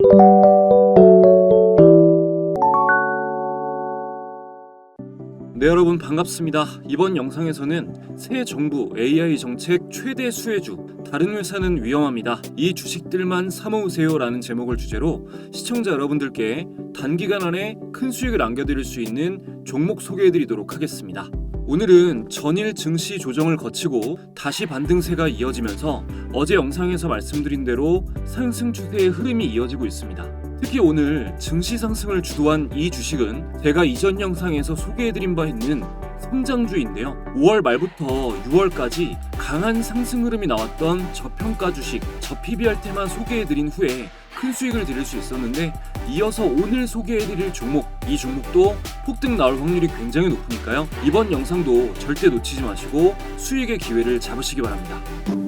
네 여러분 반갑습니다. 이번 영상에서는 새 정부 AI 정책 최대 수혜주 다른 회사는 위험합니다. 이 주식들만 사모으세요라는 제목을 주제로 시청자 여러분들께 단기간 안에 큰 수익을 안겨드릴 수 있는 종목 소개해드리도록 하겠습니다. 오늘은 전일 증시 조정을 거치고 다시 반등세가 이어지면서 어제 영상에서 말씀드린 대로 상승 추세의 흐름이 이어지고 있습니다. 특히 오늘 증시 상승을 주도한 이 주식은 제가 이전 영상에서 소개해드린 바 있는 성장주인데요. 5월 말부터 6월까지 강한 상승 흐름이 나왔던 저평가 주식, 저PBR 테만 소개해드린 후에 큰 수익을 드릴 수 있었는데 이어서 오늘 소개해드릴 종목, 이 종목도 폭등 나올 확률이 굉장히 높으니까요. 이번 영상도 절대 놓치지 마시고 수익의 기회를 잡으시기 바랍니다.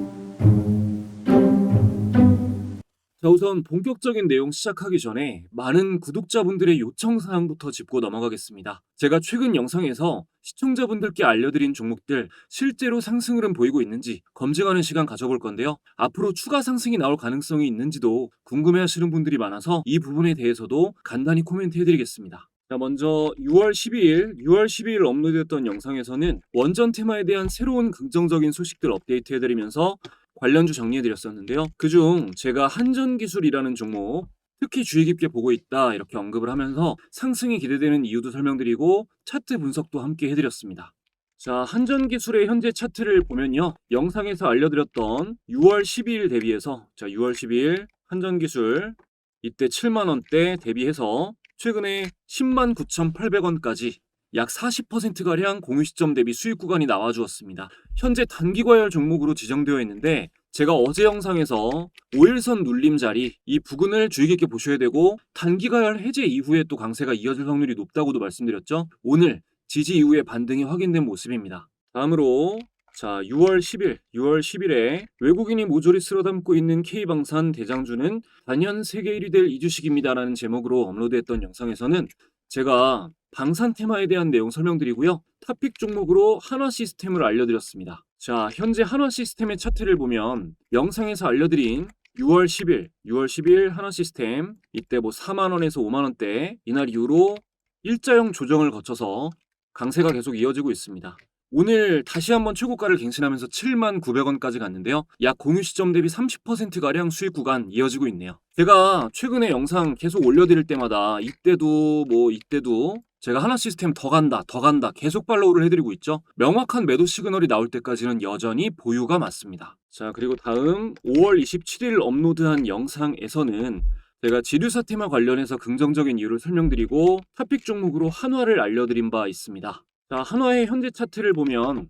자 우선 본격적인 내용 시작하기 전에 많은 구독자분들의 요청 사항부터 짚고 넘어가겠습니다. 제가 최근 영상에서 시청자분들께 알려드린 종목들 실제로 상승 흐름 보이고 있는지 검증하는 시간 가져볼 건데요. 앞으로 추가 상승이 나올 가능성이 있는지도 궁금해하시는 분들이 많아서 이 부분에 대해서도 간단히 코멘트 해드리겠습니다. 자 먼저 6월 12일, 6월 12일 업로드했던 영상에서는 원전 테마에 대한 새로운 긍정적인 소식들 업데이트 해드리면서 관련주 정리해드렸었는데요. 그중 제가 한전기술이라는 종목 특히 주의 깊게 보고 있다 이렇게 언급을 하면서 상승이 기대되는 이유도 설명드리고 차트 분석도 함께 해드렸습니다. 자, 한전 기술의 현재 차트를 보면요. 영상에서 알려드렸던 6월 12일 대비해서 자, 6월 12일 한전 기술 이때 7만 원대 대비해서 최근에 10만 9,800원까지 약 40%가량 공유 시점 대비 수익 구간이 나와주었습니다. 현재 단기 과열 종목으로 지정되어 있는데 제가 어제 영상에서 5일선 눌림 자리 이 부근을 주의 깊게 보셔야 되고 단기 과열 해제 이후에 또 강세가 이어질 확률이 높다고도 말씀드렸죠. 오늘 지지 이후에 반등이 확인된 모습입니다. 다음으로 자 6월 10일 6월 10일에 외국인이 모조리 쓸어 담고 있는 K방산 대장주는 단연 세계 1위 될 이주식입니다라는 제목으로 업로드했던 영상에서는 제가 방산 테마에 대한 내용 설명드리고요. 탑픽 종목으로 한화 시스템을 알려드렸습니다. 자, 현재 한화 시스템의 차트를 보면 영상에서 알려드린 6월 10일, 6월 10일 한화 시스템 이때 뭐 4만 원에서 5만 원대 이날 이후로 일자형 조정을 거쳐서 강세가 계속 이어지고 있습니다. 오늘 다시 한번 최고가를 갱신하면서 7만 900원까지 갔는데요. 약 공유 시점 대비 30%가량 수익 구간 이어지고 있네요. 제가 최근에 영상 계속 올려드릴 때마다 이때도 뭐 이때도 제가 하나 시스템 더 간다, 더 간다 계속 팔로우를 해드리고 있죠. 명확한 매도 시그널이 나올 때까지는 여전히 보유가 맞습니다. 자 그리고 다음 5월 27일 업로드한 영상에서는 제가 지류사 테마 관련해서 긍정적인 이유를 설명드리고 탑픽 종목으로 한화를 알려드린 바 있습니다. 자, 한화의 현재 차트를 보면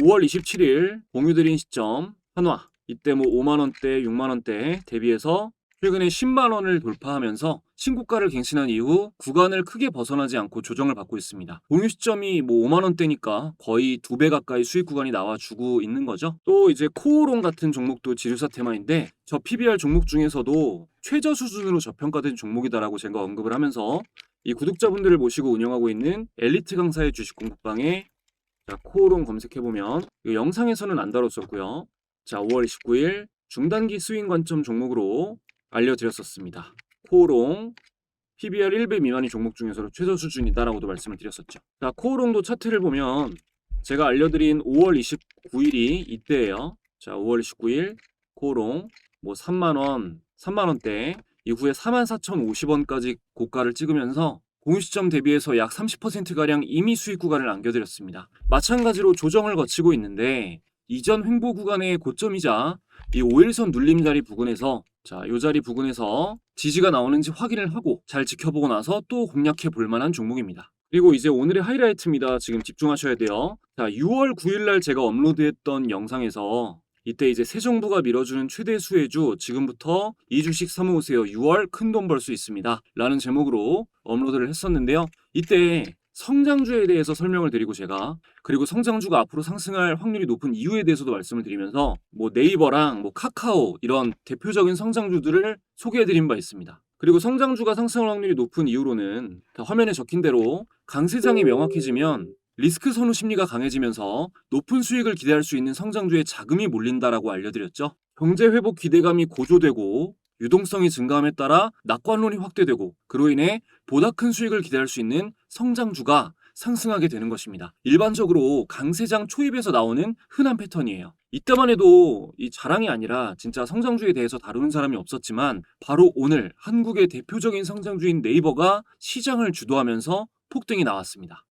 5월 27일 공유드린 시점 한화 이때 뭐 5만 원대, 6만 원대 대비해서 최근에 10만 원을 돌파하면서 신고가를 갱신한 이후 구간을 크게 벗어나지 않고 조정을 받고 있습니다. 공유 시점이 뭐 5만 원대니까 거의 두 배 가까이 수익 구간이 나와주고 있는 거죠. 또 이제 코오롱 같은 종목도 지류사 테마인데 저 PBR 종목 중에서도 최저 수준으로 저평가된 종목이다라고 제가 언급을 하면서 이 구독자분들을 모시고 운영하고 있는 엘리트 강사의 주식 공부방에 자, 코오롱 검색해보면 이 영상에서는 안 다뤘었고요. 자, 5월 29일 중단기 스윙 관점 종목으로 알려드렸었습니다. 코오롱 PBR 1배 미만이 종목 중에서도 최저 수준이다라고도 말씀을 드렸었죠. 자, 코오롱도 차트를 보면 제가 알려드린 5월 29일이 이때예요. 자, 5월 29일 코오롱 뭐 3만 원, 3만 원대 이후에 44,050원까지 고가를 찍으면서 공유 시점 대비해서 약 30%가량 이미 수익 구간을 안겨드렸습니다. 마찬가지로 조정을 거치고 있는데 이전 횡보 구간의 고점이자 이 5일선 눌림 자리 부근에서 자, 요 자리 부근에서 지지가 나오는지 확인을 하고 잘 지켜보고 나서 또 공략해 볼 만한 종목입니다. 그리고 이제 오늘의 하이라이트입니다. 지금 집중하셔야 돼요. 자, 6월 9일 날 제가 업로드했던 영상에서 이때 이제 새 정부가 밀어주는 최대 수혜주 지금부터 이 주식 사모으세요. 6월 큰 돈 벌 수 있습니다. 라는 제목으로 업로드를 했었는데요. 이때 성장주에 대해서 설명을 드리고 제가 그리고 성장주가 앞으로 상승할 확률이 높은 이유에 대해서도 말씀을 드리면서 뭐 네이버랑 뭐 카카오 이런 대표적인 성장주들을 소개해 드린 바 있습니다. 그리고 성장주가 상승할 확률이 높은 이유로는 화면에 적힌 대로 강세장이 명확해지면 리스크 선호 심리가 강해지면서 높은 수익을 기대할 수 있는 성장주에 자금이 몰린다라고 알려드렸죠. 경제 회복 기대감이 고조되고 유동성이 증가함에 따라 낙관론이 확대되고 그로 인해 보다 큰 수익을 기대할 수 있는 성장주가 상승하게 되는 것입니다. 일반적으로 강세장 초입에서 나오는 흔한 패턴이에요. 이때만 해도 이 자랑이 아니라 진짜 성장주에 대해서 다루는 사람이 없었지만 바로 오늘 한국의 대표적인 성장주인 네이버가 시장을 주도하면서 폭등이 나왔습니다.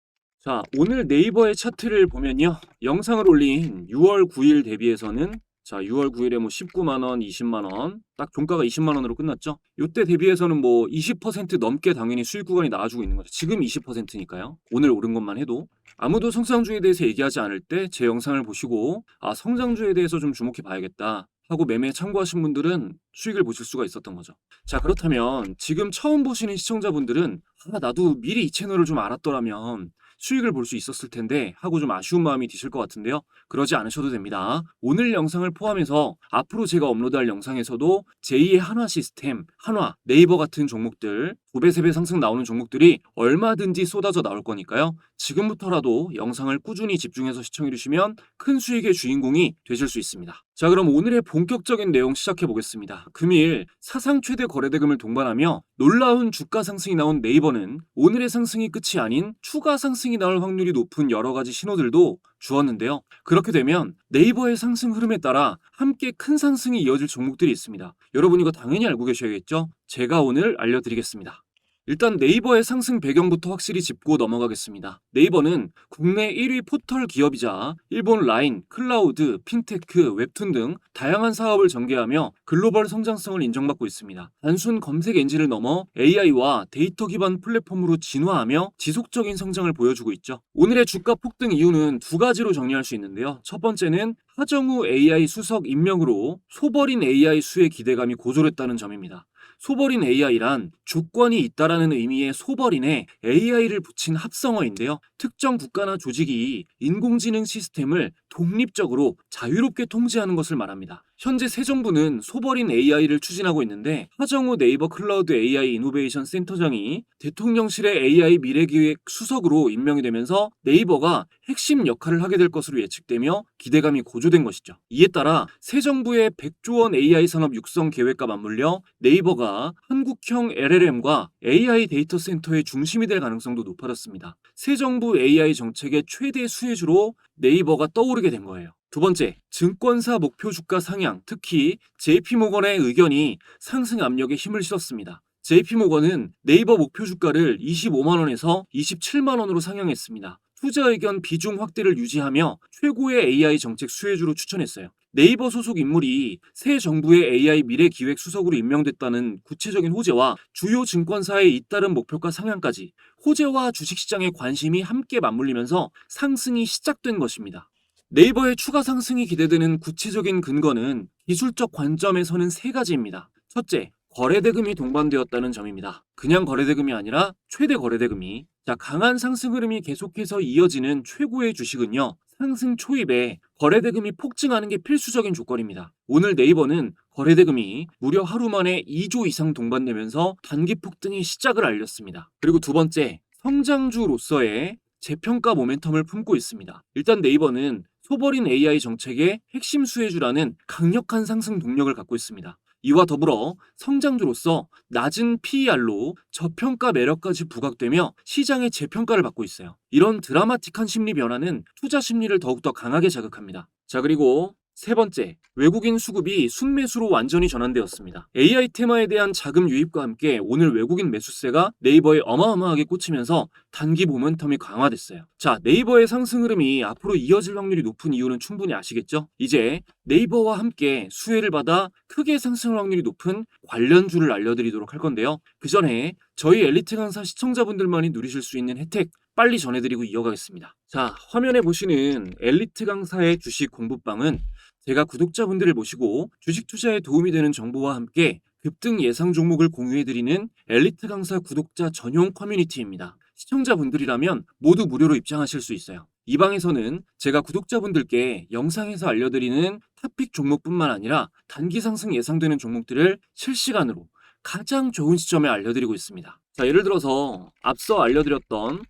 자, 오늘 네이버의 차트를 보면요. 영상을 올린 6월 9일 대비해서는 자, 6월 9일에 뭐 19만 원, 20만 원, 딱 종가가 20만 원으로 끝났죠. 이때 대비해서는 뭐 20% 넘게 당연히 수익 구간이 나와주고 있는 거죠. 지금 20%니까요. 오늘 오른 것만 해도 아무도 성장주에 대해서 얘기하지 않을 때 제 영상을 보시고 아, 성장주에 대해서 좀 주목해 봐야겠다. 하고 매매에 참고하신 분들은 수익을 보실 수가 있었던 거죠. 자, 그렇다면 지금 처음 보시는 시청자분들은 아, 나도 미리 이 채널을 좀 알았더라면 수익을 볼 수 있었을 텐데 하고 좀 아쉬운 마음이 드실 것 같은데요. 그러지 않으셔도 됩니다. 오늘 영상을 포함해서 앞으로 제가 업로드할 영상에서도 제2의 한화 시스템, 한화, 네이버 같은 종목들, 2배, 3배 상승 나오는 종목들이 얼마든지 쏟아져 나올 거니까요. 지금부터라도 영상을 꾸준히 집중해서 시청해 주시면 큰 수익의 주인공이 되실 수 있습니다. 자, 그럼 오늘의 본격적인 내용 시작해 보겠습니다. 금일 사상 최대 거래대금을 동반하며 놀라운 주가 상승이 나온 네이버는 오늘의 상승이 끝이 아닌 추가 상승이 나올 확률이 높은 여러 가지 신호들도 주었는데요. 그렇게 되면 네이버의 상승 흐름에 따라 함께 큰 상승이 이어질 종목들이 있습니다. 여러분 이거 당연히 알고 계셔야겠죠? 제가 오늘 알려드리겠습니다. 일단 네이버의 상승 배경부터 확실히 짚고 넘어가겠습니다. 네이버는 국내 1위 포털 기업이자 일본 라인, 클라우드, 핀테크, 웹툰 등 다양한 사업을 전개하며 글로벌 성장성을 인정받고 있습니다. 단순 검색 엔진을 넘어 AI와 데이터 기반 플랫폼으로 진화하며 지속적인 성장을 보여주고 있죠. 오늘의 주가 폭등 이유는 두 가지로 정리할 수 있는데요. 첫 번째는 하정우 AI 수석 임명으로 소버린 AI 수의 기대감이 고조됐다는 점입니다. 소버린 AI란 주권이 있다라는 의미의 소버린에 AI를 붙인 합성어인데요. 특정 국가나 조직이 인공지능 시스템을 독립적으로 자유롭게 통제하는 것을 말합니다. 현재 새 정부는 소버린 AI를 추진하고 있는데 하정우 네이버 클라우드 AI 이노베이션 센터장이 대통령실의 AI 미래기획 수석으로 임명이 되면서 네이버가 핵심 역할을 하게 될 것으로 예측되며 기대감이 고조된 것이죠. 이에 따라 새 정부의 100조 원 AI 산업 육성 계획과 맞물려 네이버가 한국형 LLM과 AI 데이터 센터의 중심이 될 가능성도 높아졌습니다. 새 정부 AI 정책의 최대 수혜주로 네이버가 떠오르게 된 거예요. 두 번째, 증권사 목표 주가 상향, 특히 JP모건의 의견이 상승 압력에 힘을 실었습니다. JP모건은 네이버 목표 주가를 25만 원에서 27만 원으로 상향했습니다. 투자 의견 비중 확대를 유지하며 최고의 AI 정책 수혜주로 추천했어요. 네이버 소속 인물이 새 정부의 AI 미래 기획 수석으로 임명됐다는 구체적인 호재와 주요 증권사의 잇따른 목표가 상향까지 호재와 주식시장의 관심이 함께 맞물리면서 상승이 시작된 것입니다. 네이버의 추가 상승이 기대되는 구체적인 근거는 기술적 관점에서는 세 가지입니다. 첫째, 거래대금이 동반되었다는 점입니다. 그냥 거래대금이 아니라 최대 거래대금이 자, 강한 상승 흐름이 계속해서 이어지는 최고의 주식은요. 상승 초입에 거래대금이 폭증하는 게 필수적인 조건입니다. 오늘 네이버는 거래대금이 무려 하루 만에 2조 이상 동반되면서 단기 폭등의 시작을 알렸습니다. 그리고 두 번째, 성장주로서의 재평가 모멘텀을 품고 있습니다. 일단 네이버는 소버린 AI 정책의 핵심 수혜주라는 강력한 상승 동력을 갖고 있습니다. 이와 더불어 성장주로서 낮은 PER로 저평가 매력까지 부각되며 시장의 재평가를 받고 있어요. 이런 드라마틱한 심리 변화는 투자 심리를 더욱더 강하게 자극합니다. 자, 그리고 세 번째, 외국인 수급이 순매수로 완전히 전환되었습니다. AI 테마에 대한 자금 유입과 함께 오늘 외국인 매수세가 네이버에 어마어마하게 꽂히면서 단기 모멘텀이 강화됐어요. 자, 네이버의 상승 흐름이 앞으로 이어질 확률이 높은 이유는 충분히 아시겠죠? 이제 네이버와 함께 수혜를 받아 크게 상승할 확률이 높은 관련주를 알려드리도록 할 건데요. 그 전에 저희 엘리트 강사 시청자분들만이 누리실 수 있는 혜택 빨리 전해드리고 이어가겠습니다. 자, 화면에 보시는 엘리트 강사의 주식 공부방은 제가 구독자분들을 모시고 주식 투자에 도움이 되는 정보와 함께 급등 예상 종목을 공유해드리는 엘리트 강사 구독자 전용 커뮤니티입니다. 시청자분들이라면 모두 무료로 입장하실 수 있어요. 이 방에서는 제가 구독자분들께 영상에서 알려드리는 탑픽 종목뿐만 아니라 단기 상승 예상되는 종목들을 실시간으로 가장 좋은 시점에 알려드리고 있습니다. 자, 예를 들어서 앞서 알려드렸던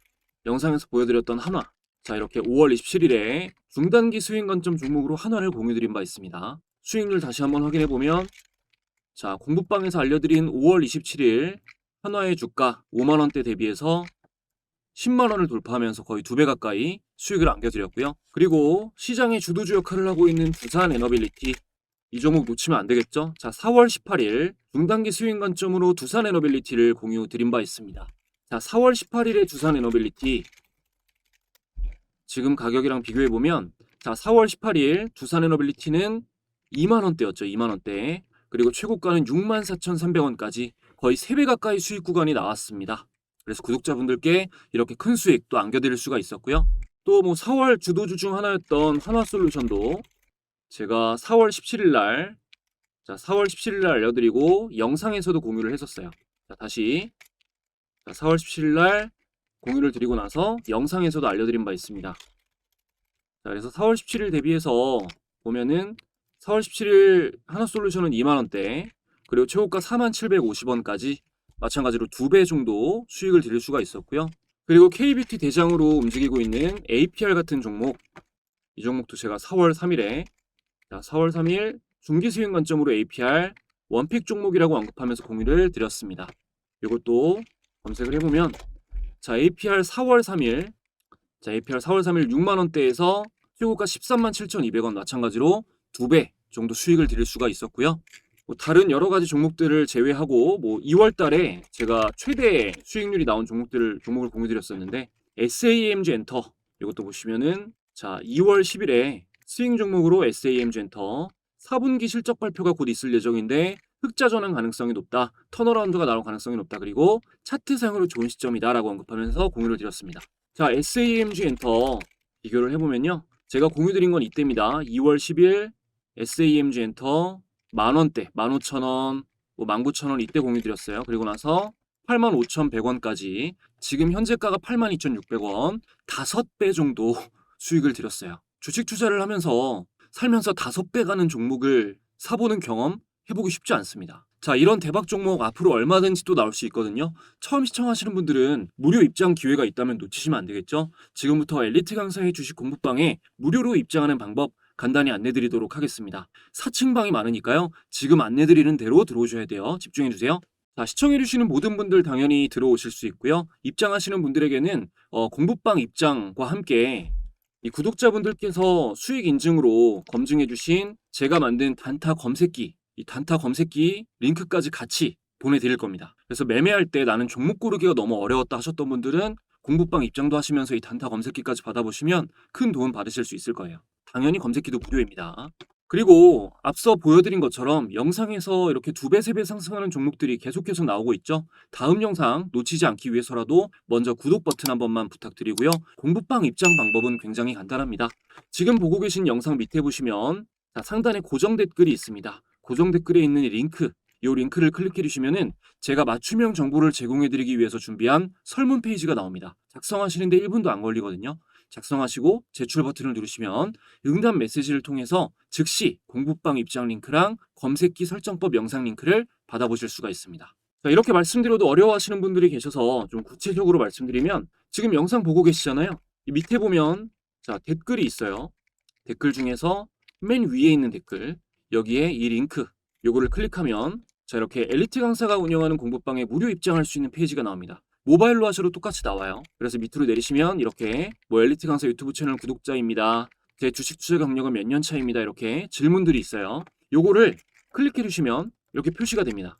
영상에서 보여드렸던 한화. 자, 이렇게 5월 27일에 중단기 수익 관점 종목으로 한화를 공유드린 바 있습니다. 수익률 다시 한번 확인해 보면 자, 공부방에서 알려드린 5월 27일 한화의 주가 5만 원대 대비해서 10만 원을 돌파하면서 거의 두 배 가까이 수익을 안겨드렸고요. 그리고 시장의 주도주 역할을 하고 있는 두산 에너빌리티 이 종목 놓치면 안 되겠죠? 자, 4월 18일 중단기 수익 관점으로 두산 에너빌리티를 공유 드린 바 있습니다. 자, 4월 18일에 두산 에너빌리티 지금 가격이랑 비교해 보면 자, 4월 18일 두산 에너빌리티는 2만 원대였죠. 2만 원대. 그리고 최고가는 64,300원까지 거의 3배 가까이 수익 구간이 나왔습니다. 그래서 구독자분들께 이렇게 큰 수익 또 안겨드릴 수가 있었고요. 또 뭐 4월 주도주 중 하나였던 한화솔루션도 제가 4월 17일 날, 자, 4월 17일 날 알려드리고 영상에서도 공유를 했었어요. 자, 다시. 자, 4월 17일 날 공유를 드리고 나서 영상에서도 알려드린 바 있습니다. 자, 그래서 4월 17일 대비해서 보면은 4월 17일 하나 솔루션은 2만원대, 그리고 최고가 4750원까지 마찬가지로 두 배 정도 수익을 드릴 수가 있었고요. 그리고 KBT 대장으로 움직이고 있는 APR 같은 종목, 이 종목도 제가 4월 3일에 자, 4월 3일 중기 수익 관점으로 APR 원픽 종목이라고 언급하면서 공유를 드렸습니다. 이것도 검색을 해보면 자 APR 4월 3일 자 APR 4월 3일 6만 원대에서 최고가 13만 7,200원 마찬가지로 두 배 정도 수익을 드릴 수가 있었고요. 뭐 다른 여러 가지 종목들을 제외하고 뭐 2월 달에 제가 최대 수익률이 나온 종목들을 종목을 공유 드렸었는데 SAMG 엔터 이것도 보시면은 자 2월 10일에 스윙 종목으로 SAMG 엔터 4분기 실적 발표가 곧 있을 예정인데 흑자 전환 가능성이 높다. 턴어라운드가 나올 가능성이 높다. 그리고 차트상으로 좋은 시점이다라고 언급하면서 공유를 드렸습니다. 자, SAMG 엔터 비교를 해보면요. 제가 공유 드린 건 이때입니다. 2월 10일 SAMG 엔터 만원대, 15,000원, 뭐 19,000원 이때 공유 드렸어요. 그리고 나서 85,100원까지 지금 현재가가 82,600원 5배 정도 수익을 드렸어요. 주식 투자를 하면서 살면서 5배 가는 종목을 사보는 경험 해보기 쉽지 않습니다. 자, 이런 대박 종목 앞으로 얼마든지 또 나올 수 있거든요. 처음 시청하시는 분들은 무료 입장 기회가 있다면 놓치시면 안 되겠죠? 지금부터 엘리트 강사의 주식 공부방에 무료로 입장하는 방법 간단히 안내드리도록 하겠습니다. 4층 방이 많으니까요. 지금 안내드리는 대로 들어오셔야 돼요. 집중해주세요. 자, 시청해주시는 모든 분들 당연히 들어오실 수 있고요. 입장하시는 분들에게는 어, 공부방 입장과 함께 이 구독자분들께서 수익 인증으로 검증해주신 제가 만든 단타 검색기, 이 단타 검색기 링크까지 같이 보내드릴 겁니다. 그래서 매매할 때 나는 종목 고르기가 너무 어려웠다 하셨던 분들은 공부방 입장도 하시면서 이 단타 검색기까지 받아보시면 큰 도움 받으실 수 있을 거예요. 당연히 검색기도 무료입니다. 그리고 앞서 보여드린 것처럼 영상에서 이렇게 두 배, 세 배 상승하는 종목들이 계속해서 나오고 있죠. 다음 영상 놓치지 않기 위해서라도 먼저 구독 버튼 한 번만 부탁드리고요. 공부방 입장 방법은 굉장히 간단합니다. 지금 보고 계신 영상 밑에 보시면 자, 상단에 고정 댓글이 있습니다. 고정 댓글에 있는 이 링크, 이 링크를 클릭해 주시면은 제가 맞춤형 정보를 제공해 드리기 위해서 준비한 설문 페이지가 나옵니다. 작성하시는데 1분도 안 걸리거든요. 작성하시고 제출 버튼을 누르시면 응답 메시지를 통해서 즉시 공부방 입장 링크랑 검색기 설정법 영상 링크를 받아보실 수가 있습니다. 자, 이렇게 말씀드려도 어려워하시는 분들이 계셔서 좀 구체적으로 말씀드리면 지금 영상 보고 계시잖아요. 이 밑에 보면 자 댓글이 있어요. 댓글 중에서 맨 위에 있는 댓글 여기에 이 링크 요거를 클릭하면 자 이렇게 엘리트 강사가 운영하는 공부방에 무료 입장할 수 있는 페이지가 나옵니다. 모바일로 하셔도 똑같이 나와요. 그래서 밑으로 내리시면 이렇게 뭐 엘리트 강사 유튜브 채널 구독자입니다. 제 주식 투자 경력은 몇 년 차입니다. 이렇게 질문들이 있어요. 요거를 클릭해 주시면 이렇게 표시가 됩니다.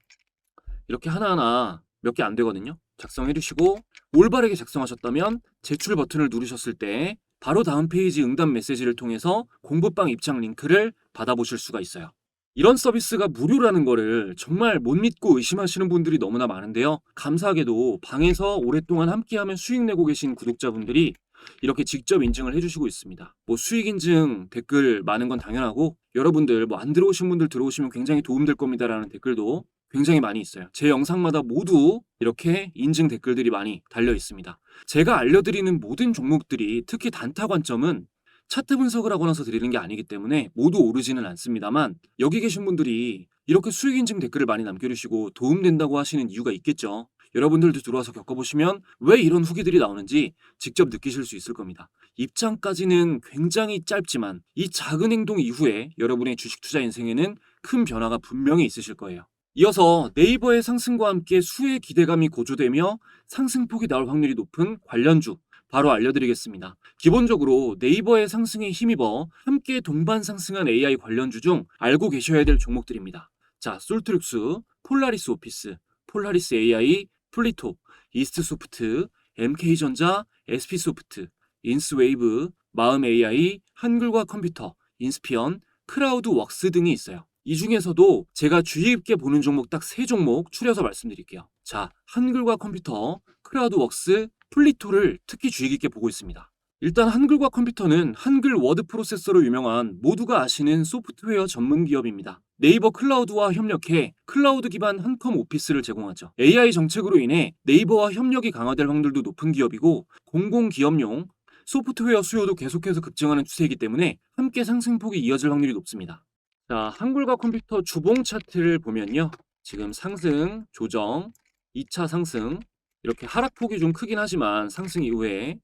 이렇게 하나하나 몇 개 안 되거든요. 작성해 주시고 올바르게 작성하셨다면 제출 버튼을 누르셨을 때 바로 다음 페이지 응답 메시지를 통해서 공부방 입장 링크를 받아보실 수가 있어요. 이런 서비스가 무료라는 거를 정말 못 믿고 의심하시는 분들이 너무나 많은데요. 감사하게도 방에서 오랫동안 함께하면 수익 내고 계신 구독자분들이 이렇게 직접 인증을 해주시고 있습니다. 뭐 수익 인증 댓글 많은 건 당연하고 여러분들 뭐 안 들어오신 분들 들어오시면 굉장히 도움될 겁니다라는 댓글도 굉장히 많이 있어요. 제 영상마다 모두 이렇게 인증 댓글들이 많이 달려 있습니다. 제가 알려드리는 모든 종목들이 특히 단타 관점은 차트 분석을 하고 나서 드리는 게 아니기 때문에 모두 오르지는 않습니다만 여기 계신 분들이 이렇게 수익 인증 댓글을 많이 남겨주시고 도움된다고 하시는 이유가 있겠죠. 여러분들도 들어와서 겪어보시면 왜 이런 후기들이 나오는지 직접 느끼실 수 있을 겁니다. 입장까지는 굉장히 짧지만 이 작은 행동 이후에 여러분의 주식 투자 인생에는 큰 변화가 분명히 있으실 거예요. 이어서 네이버의 상승과 함께 수의 기대감이 고조되며 상승폭이 나올 확률이 높은 관련주 바로 알려드리겠습니다. 기본적으로 네이버의 상승에 힘입어 함께 동반 상승한 AI 관련주 중 알고 계셔야 될 종목들입니다. 자, 솔트룩스, 폴라리스 오피스, 폴라리스 AI, 플리토, 이스트소프트, MK전자, SP소프트, 인스웨이브, 마음 AI, 한글과 컴퓨터, 인스피언, 크라우드 웍스 등이 있어요. 이 중에서도 제가 주의 깊게 보는 종목 딱 세 종목 추려서 말씀드릴게요. 자, 한글과 컴퓨터, 크라우드 웍스, 플리토를 특히 주의 깊게 보고 있습니다. 일단 한글과 컴퓨터는 한글 워드 프로세서로 유명한 모두가 아시는 소프트웨어 전문 기업입니다. 네이버 클라우드와 협력해 클라우드 기반 한컴 오피스를 제공하죠. AI 정책으로 인해 네이버와 협력이 강화될 확률도 높은 기업이고 공공기업용 소프트웨어 수요도 계속해서 급증하는 추세이기 때문에 함께 상승폭이 이어질 확률이 높습니다. 자, 한글과 컴퓨터 주봉 차트를 보면요. 지금 상승, 조정, 2차 상승, 이렇게 하락폭이 좀 크긴 하지만 상승 이후에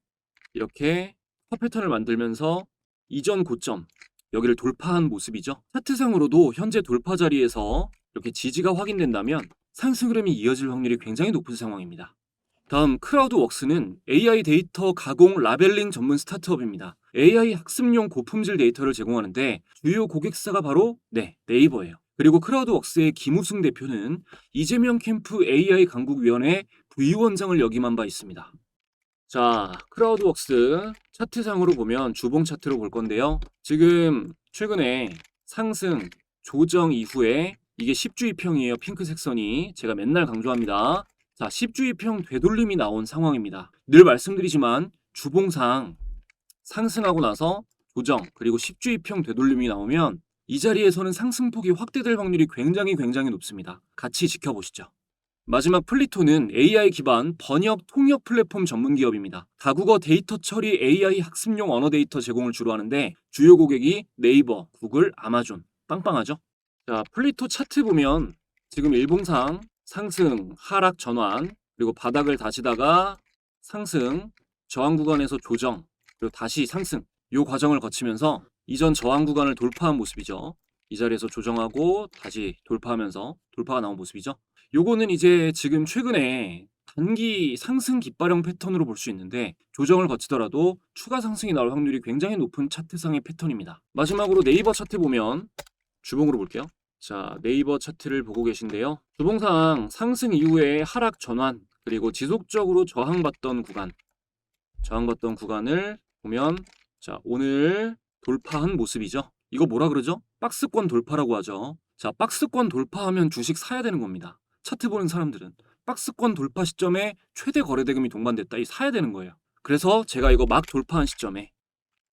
이렇게 화 패턴을 만들면서 이전 고점 여기를 돌파한 모습이죠. 차트상으로도 현재 돌파 자리에서 이렇게 지지가 확인된다면 상승 흐름이 이어질 확률이 굉장히 높은 상황입니다. 다음 크라우드 웍스는 AI 데이터 가공 라벨링 전문 스타트업입니다. AI 학습용 고품질 데이터를 제공하는데 주요 고객사가 바로 네 네이버예요. 그리고 크라우드 웍스의 김우승 대표는 이재명 캠프 AI 강국위원회 부위원장을 역임한 바 있습니다. 자, 크라우드웍스 차트상으로 보면 주봉 차트로 볼 건데요. 지금 최근에 상승 조정 이후에 이게 10주의평이에요. 핑크색 선이 제가 맨날 강조합니다. 자, 10주의평 되돌림이 나온 상황입니다. 늘 말씀드리지만 주봉상 상승하고 나서 조정 그리고 10주의평 되돌림이 나오면 이 자리에서는 상승폭이 확대될 확률이 굉장히 굉장히 높습니다. 같이 지켜보시죠. 마지막 플리토는 AI 기반 번역 통역 플랫폼 전문 기업입니다. 다국어 데이터 처리 AI 학습용 언어 데이터 제공을 주로 하는데 주요 고객이 네이버, 구글, 아마존 빵빵하죠. 자, 플리토 차트 보면 지금 일봉상 상승, 하락 전환, 그리고 바닥을 다시다가 상승, 저항 구간에서 조정, 그리고 다시 상승. 요 과정을 거치면서 이전 저항 구간을 돌파한 모습이죠. 이 자리에서 조정하고 다시 돌파하면서 돌파가 나온 모습이죠. 요거는 이제 지금 최근에 단기 상승 깃발형 패턴으로 볼 수 있는데 조정을 거치더라도 추가 상승이 나올 확률이 굉장히 높은 차트상의 패턴입니다. 마지막으로 네이버 차트 보면 주봉으로 볼게요. 자, 네이버 차트를 보고 계신데요. 주봉상 상승 이후에 하락 전환 그리고 지속적으로 저항받던 구간 저항받던 구간을 보면 자, 오늘 돌파한 모습이죠. 이거 뭐라 그러죠? 박스권 돌파라고 하죠. 자, 박스권 돌파하면 주식 사야 되는 겁니다. 차트 보는 사람들은 박스권 돌파 시점에 최대 거래 대금이 동반됐다. 이 사야 되는 거예요. 그래서 제가 이거 막 돌파한 시점에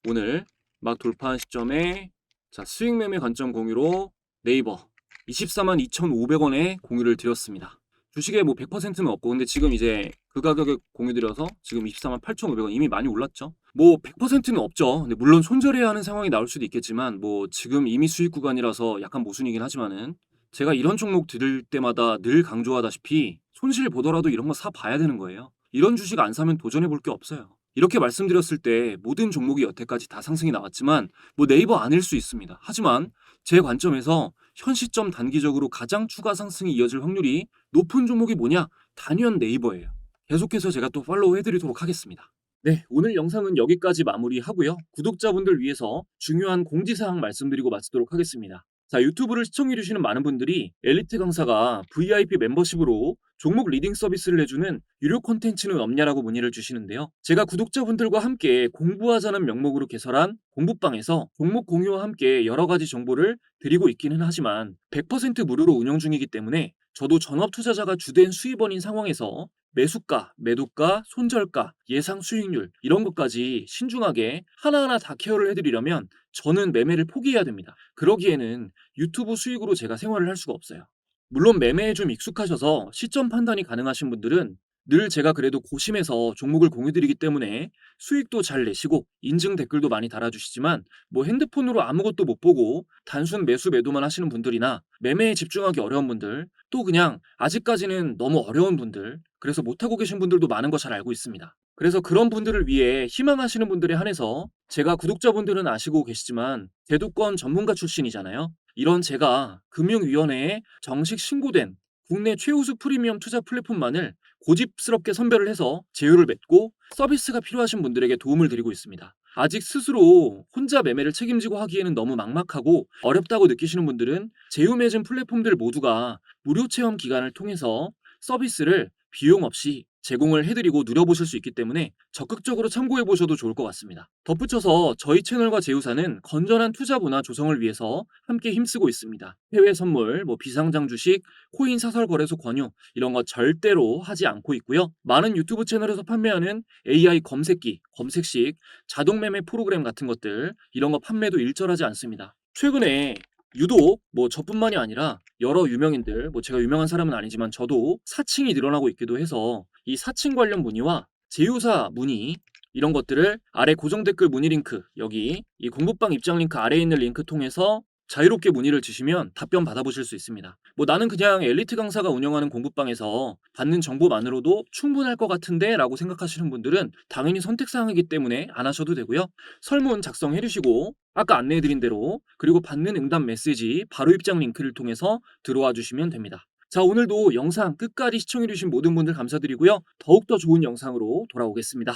오늘 막 돌파한 시점에 자, 수익 매매 관점 공유로 네이버 24만 2,500원에 공유를 드렸습니다. 주식에 뭐 100%는 없고 근데 지금 이제 그 가격에 공유 드려서 지금 24만 8,500원 이미 많이 올랐죠. 뭐 100%는 없죠. 근데 물론 손절해야 하는 상황이 나올 수도 있겠지만 뭐 지금 이미 수익 구간이라서 약간 모순이긴 하지만은 제가 이런 종목 들을 때마다 늘 강조하다시피 손실 보더라도 이런 거 사 봐야 되는 거예요. 이런 주식 안 사면 도전해 볼 게 없어요. 이렇게 말씀드렸을 때 모든 종목이 여태까지 다 상승이 나왔지만 뭐 네이버 아닐 수 있습니다. 하지만 제 관점에서 현 시점 단기적으로 가장 추가 상승이 이어질 확률이 높은 종목이 뭐냐? 단연 네이버예요. 계속해서 제가 또 팔로우 해드리도록 하겠습니다. 네, 오늘 영상은 여기까지 마무리하고요. 구독자분들 위해서 중요한 공지사항 말씀드리고 마치도록 하겠습니다. 자, 유튜브를 시청해주시는 많은 분들이 엘리트 강사가 VIP 멤버십으로 종목 리딩 서비스를 해주는 유료 콘텐츠는 없냐라고 문의를 주시는데요. 제가 구독자분들과 함께 공부하자는 명목으로 개설한 공부방에서 종목 공유와 함께 여러 가지 정보를 드리고 있기는 하지만 100% 무료로 운영 중이기 때문에 저도 전업 투자자가 주된 수입원인 상황에서 매수가, 매도가, 손절가, 예상 수익률 이런 것까지 신중하게 하나하나 다 케어를 해드리려면 저는 매매를 포기해야 됩니다. 그러기에는 유튜브 수익으로 제가 생활을 할 수가 없어요. 물론 매매에 좀 익숙하셔서 시점 판단이 가능하신 분들은 늘 제가 그래도 고심해서 종목을 공유드리기 때문에 수익도 잘 내시고 인증 댓글도 많이 달아주시지만 뭐 핸드폰으로 아무것도 못 보고 단순 매수 매도만 하시는 분들이나 매매에 집중하기 어려운 분들 또 그냥 아직까지는 너무 어려운 분들 그래서 못하고 계신 분들도 많은 거 잘 알고 있습니다. 그래서 그런 분들을 위해 희망하시는 분들에 한해서 제가 구독자분들은 아시고 계시지만 대두권 전문가 출신이잖아요. 이런 제가 금융위원회에 정식 신고된 국내 최우수 프리미엄 투자 플랫폼만을 고집스럽게 선별을 해서 제휴를 맺고 서비스가 필요하신 분들에게 도움을 드리고 있습니다. 아직 스스로 혼자 매매를 책임지고 하기에는 너무 막막하고 어렵다고 느끼시는 분들은 제휴 맺은 플랫폼들 모두가 무료 체험 기간을 통해서 서비스를 비용 없이 제공을 해드리고 누려보실 수 있기 때문에 적극적으로 참고해 보셔도 좋을 것 같습니다. 덧붙여서 저희 채널과 제휴사는 건전한 투자 문화 조성을 위해서 함께 힘쓰고 있습니다. 해외 선물, 뭐 비상장 주식, 코인 사설 거래소 권유 이런 거 절대로 하지 않고 있고요. 많은 유튜브 채널에서 판매하는 AI 검색기, 검색식, 자동 매매 프로그램 같은 것들 이런 거 판매도 일절하지 않습니다. 최근에 유독 뭐 저뿐만이 아니라 여러 유명인들 뭐 제가 유명한 사람은 아니지만 저도 사칭이 늘어나고 있기도 해서 이 사칭 관련 문의와 제휴사 문의 이런 것들을 아래 고정 댓글 문의 링크 여기 이 공부방 입장 링크 아래에 있는 링크 통해서 자유롭게 문의를 주시면 답변 받아보실 수 있습니다. 뭐 나는 그냥 엘리트 강사가 운영하는 공부방에서 받는 정보만으로도 충분할 것 같은데 라고 생각하시는 분들은 당연히 선택사항이기 때문에 안 하셔도 되고요. 설문 작성해 주시고 아까 안내해드린 대로 그리고 받는 응답 메시지 바로 입장 링크를 통해서 들어와 주시면 됩니다. 자 오늘도 영상 끝까지 시청해주신 모든 분들 감사드리고요. 더욱더 좋은 영상으로 돌아오겠습니다.